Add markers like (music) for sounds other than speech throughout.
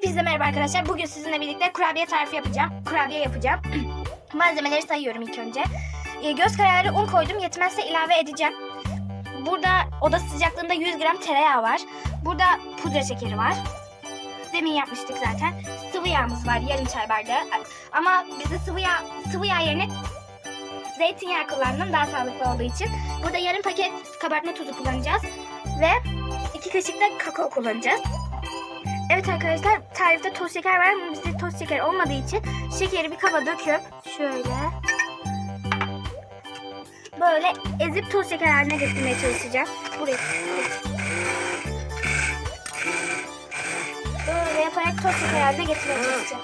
Hepinize merhaba arkadaşlar. Bugün sizinle birlikte kurabiye tarifi yapacağım. Kurabiye yapacağım. (clears throat) Malzemeleri sayıyorum ilk önce. Ee, göz kararı un koydum. Yetmezse ilave edeceğim. Burada oda sıcaklığında 100 gram tereyağı var. Burada pudra şekeri var. Demin yapmıştık zaten. Sıvı yağımız var. Yarım çay bardağı. Ama bizde sıvı yağ, sıvı yağ yerine zeytinyağı kullandım. Daha sağlıklı olduğu için. Burada yarım paket kabartma tuzu kullanacağız. Ve iki kaşık da kakao kullanacağız. Evet arkadaşlar tarifte toz şeker var ama bizde toz şeker olmadığı için şekeri bir kaba döküp şöyle böyle ezip toz şeker haline getirmeye çalışacağım. Buraya. Böyle yaparak toz şeker haline getirmeye çalışacağım.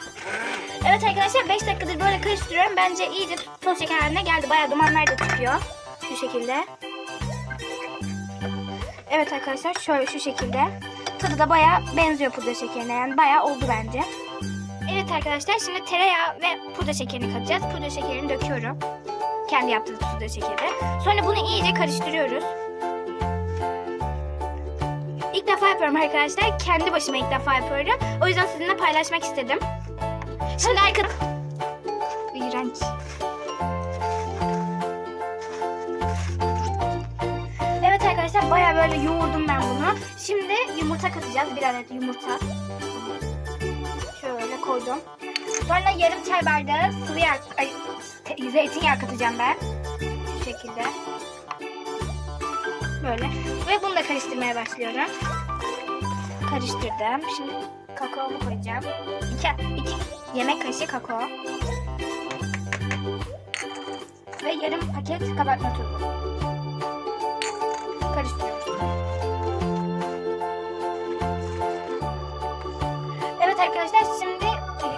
Evet arkadaşlar 5 dakikadır böyle karıştırıyorum. Bence iyice toz şeker haline geldi. Bayağı dumanlar da çıkıyor. Şu şekilde. Evet arkadaşlar şöyle şu şekilde. Tadı da bayağı benziyor pudra şekerine yani bayağı oldu bence. Evet arkadaşlar şimdi tereyağı ve pudra şekerini katacağız. Pudra şekerini döküyorum. Kendi yaptığımız pudra şekeri. Sonra bunu iyice karıştırıyoruz. İlk defa yapıyorum arkadaşlar. Kendi başıma ilk defa yapıyorum. O yüzden sizinle paylaşmak istedim. Şimdi arkadaşlar... İğrenç. Evet arkadaşlar baya böyle yoğurdum bunu. Şimdi yumurta katacağız. Bir adet yumurta. Şöyle koydum. Sonra yarım çay bardağı sıvı yağ, ay, zeytinyağı katacağım ben. Şu şekilde. Böyle. Ve bunu da karıştırmaya başlıyorum. Karıştırdım. Şimdi kakaomu koyacağım. İki, iki yemek kaşığı kakao. Ve yarım paket kabartma tozu karıştırıyoruz. Arkadaşlar şimdi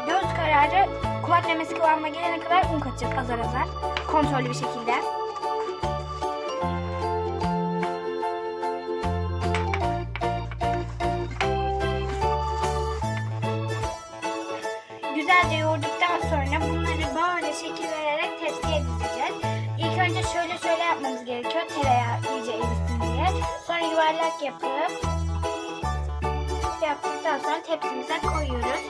göz kararı kulak memesi kıvamına gelene kadar un katacağız azar azar. Kontrollü bir şekilde. Güzelce yoğurduktan sonra bunları böyle şekil vererek tepsiye dizeceğiz. İlk önce şöyle şöyle yapmamız gerekiyor tereyağı iyice erisin diye. Sonra yuvarlak yapıp yaptıktan sonra tepsimize koyuyoruz.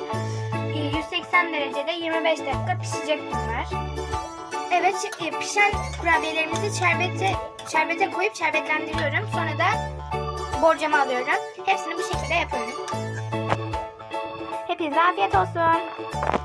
Ee, 180 derecede 25 dakika pişecek bunlar. Evet e, pişen kurabiyelerimizi şerbete, şerbete koyup şerbetlendiriyorum. Sonra da borcama alıyorum. Hepsini bu şekilde yapıyorum. Hepinize afiyet olsun.